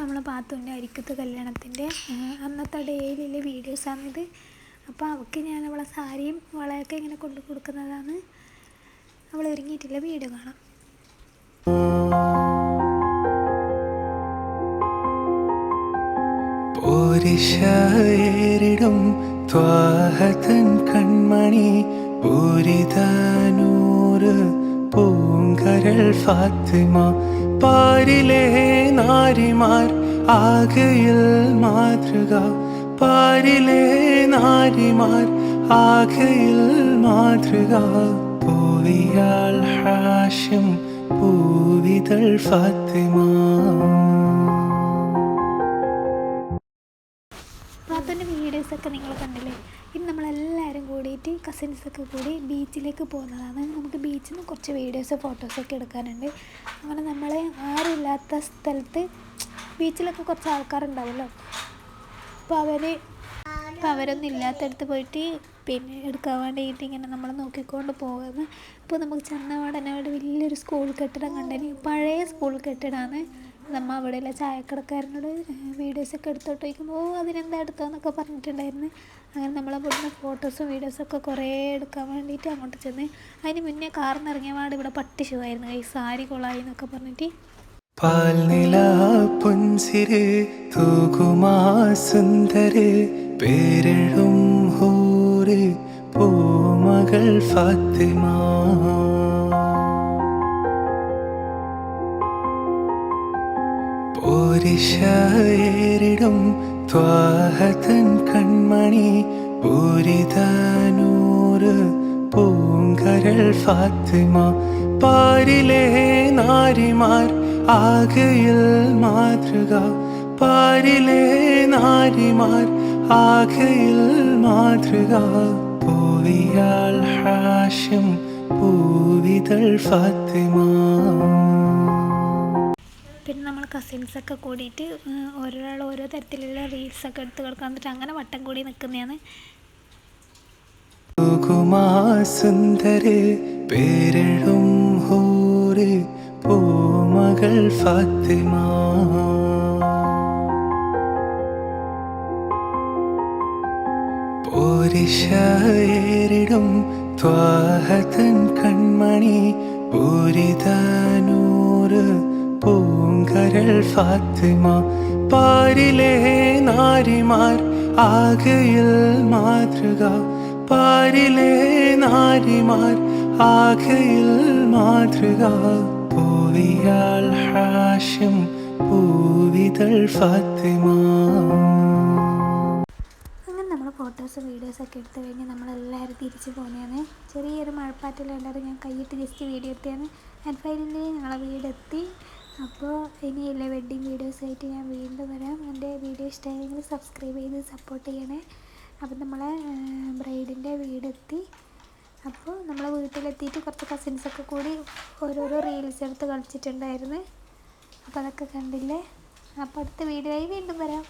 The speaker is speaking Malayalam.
നമ്മളെ പാത്തുവിന്റെ അരിക്കത്ത് കല്യാണത്തിന്റെ അന്നത്തെ ഡെയിലിലെ വീഡിയോസാണിത് അപ്പോൾ അവൾക്ക് ഞാൻ അവളെ സാരിയും വളയൊക്കെ ഇങ്ങനെ കൊണ്ടു കൊടുക്കുന്നതാണ്. അവൾ ഒരുങ്ങിയിട്ടുള്ള വീഡിയോ കാണാം. പോരിശേരിടും ത്വാഹതൻ കൺമണി പൂരിതനൂറ് പൂങ്കരൾ ഫാത്തിമ പാരിലെ നാരിമാർ ആകയിൽ മാതൃക. പാരിലെ നാരിമാർ ആകയിൽ മാതൃക. പൂവിയാൾ ഹാഷ്യം പൂവിതൾ ഫാത്തിമ. വീഡിയോസൊക്കെ നിങ്ങൾ കണ്ടില്ലേ? ഇന്ന് നമ്മളെല്ലാവരും കൂടിയിട്ട് കസിൻസൊക്കെ കൂടി ബീച്ചിലേക്ക് പോകുന്നതാണ്. നമുക്ക് ബീച്ചിൽ നിന്ന് കുറച്ച് വീഡിയോസ് ഫോട്ടോസൊക്കെ എടുക്കാനുണ്ട്. അങ്ങനെ നമ്മൾ ആരുമില്ലാത്ത സ്ഥലത്ത് ബീച്ചിലൊക്കെ കുറച്ച് ആൾക്കാരുണ്ടാവുമല്ലോ. അപ്പോൾ അവർ അപ്പോൾ അവരൊന്നും ഇല്ലാത്തടത്ത് പോയിട്ട് പിന്നെ എടുക്കാൻ വേണ്ടിയിട്ട് ഇങ്ങനെ നമ്മൾ നോക്കിക്കൊണ്ട് പോകുന്നത് അപ്പോൾ നമുക്ക് ചെന്നപാടനെ അവിടെ വലിയൊരു സ്കൂൾ കെട്ടിടം കണ്ടതിന് പഴയ സ്കൂൾ കെട്ടിടമാണ് നമ്മ അവിടെയുള്ള ചായക്കടക്കാരനോട് വീഡിയോസൊക്കെ എടുത്തോട്ട് ചോദിക്കുമ്പോൾ ഓ അതിനെന്താ എടുത്തതെന്നൊക്കെ പറഞ്ഞിട്ടുണ്ടായിരുന്നു. അങ്ങനെ നമ്മൾ അവിടുന്ന് ഫോട്ടോസും വീഡിയോസൊക്കെ കുറേ എടുക്കാൻ വേണ്ടിയിട്ട് അങ്ങോട്ട് ചെന്ന് അതിന് മുന്നേ കാർന്ന് ഇറങ്ങിയ പാട് ഇവിടെ പട്ടി ഷൂ ഈ സാരി കൊളായി എന്നൊക്കെ പറഞ്ഞിട്ട്. ഹൂര് പൂമകൾ ഫാത്തിമ. പോരിശേരിടും ത്വാഹതൻ കൺമണി പൂരിതനൂറ് പൂങ്കരൾ ഫാത്തിമ. പാരിലെ നാരിമാർ ആകയിൽ മാതൃക പാരിലെ നാരിമാർ ആകയിൽ മാതൃക. പൂവിയാൾ ഹാഷ്യം പൂവിതൾ ഫാത്തിമ. കസിൻസൊക്കെ കൂടിയിട്ട് ഓരോരാൾ ഓരോ തരത്തിലുള്ള റീൽസൊക്കെ എടുത്ത് കൊടുക്കാൻ എന്നിട്ട് അങ്ങനെ വട്ടം കൂടി നിൽക്കുന്നതാണ് സുന്ദര് ഫാത്തിമ. ത്വാഹതൻ കൺമണി പൂരിതനൂറ് പൂങ്കരൾ ഫാത്തിമ പാരിലെ നാരിമാർ ആകയിൽ മാതൃക. പാരിലെ നാരിമാർ ആകയിൽ മാതൃക. പൂവിയാൾ ഹാഷ്യം പൂവിതൾ ഫാത്തിമ. ഫോട്ടോസും വീഡിയോസൊക്കെ എടുത്ത് കഴിഞ്ഞ് നമ്മളെല്ലാവരും തിരിച്ചു പോകുന്നതാണ് ചെറിയൊരു മഴപ്പാറ്റിലുണ്ടായിരുന്നു ഞാൻ കൈയിട്ട് ജസ്റ്റ് വീഡിയോ എടുത്തതാണ്. ആൻഡ് ഫൈനലി ഞങ്ങളെ വീടെത്തി. അപ്പോൾ ഇനി ഇനിയുള്ള വെഡ്ഡിങ് വീഡിയോസായിട്ട് ഞാൻ വീണ്ടും വരാം. എന്റെ വീഡിയോ ഇഷ്ടമായെങ്കിൽ സബ്സ്ക്രൈബ് ചെയ്ത് സപ്പോർട്ട് ചെയ്യണേ. അപ്പം നമ്മളെ ബ്രൈഡിന്റെ വീടെത്തി. അപ്പോൾ നമ്മൾ വീട്ടിലെത്തിയിട്ട് കുറച്ച് കസിൻസൊക്കെ കൂടി ഓരോരോ റീൽസ് എടുത്ത് കളിച്ചിട്ടുണ്ടായിരുന്നു. അപ്പോൾ അതൊക്കെ കണ്ടില്ലേ? അപ്പോൾ അടുത്ത വീഡിയോ ആയി വീണ്ടും വരാം.